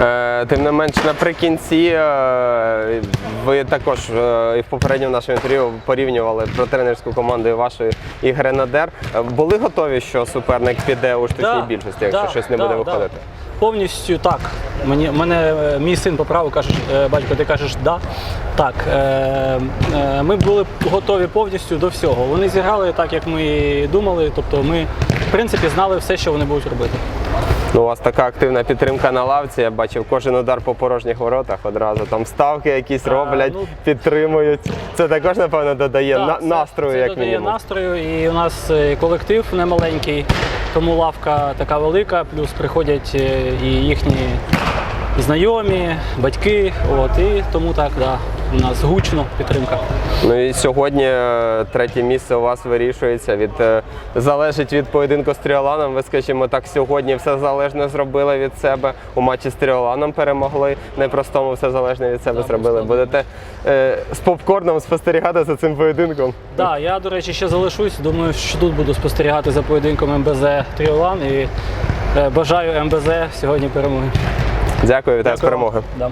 Е, Тим не менш, наприкінці е, ви також е, і в попередньому нашому інтерв'ю порівнювали про тренерську команду і вашу і Гренадер. Були готові, що суперник піде у штучній Да, більшості, якщо да, щось не да, буде да. виходити? Повністю так. Мені, мене мій син поправив, каже, батько, ти кажеш да. Так. Е, е, ми були готові повністю до всього. Вони зіграли так, як ми думали. Тобто ми, в принципі, знали все, що вони будуть робити. Ну, у вас така активна підтримка на лавці. Я бачив кожен удар по порожніх воротах одразу. Там ставки якісь А, роблять, ну- підтримують. Це також, напевно, додає Так, на- це- настрою, це як додає мінімум. настрою, і у нас е, колектив немаленький, тому лавка така велика, плюс приходять е, і їхні знайомі, батьки. От, і тому так, да, у нас гучно підтримка. Ну і сьогодні е, третє місце у вас вирішується від е, залежить від поєдинку з Тріоланом. Ви, скажімо так, сьогодні все залежне зробили від себе. У матчі з Тріоланом перемогли. Непростому все залежне від себе Да, зробили. Будете е, з попкорном спостерігати за цим поєдинком. Так, я, до речі, ще залишусь. Думаю, що тут буду спостерігати за поєдинком МБЗ Тріолан і е, бажаю МБЗ сьогодні перемоги. Дякую, вітаю з перемоги. Да.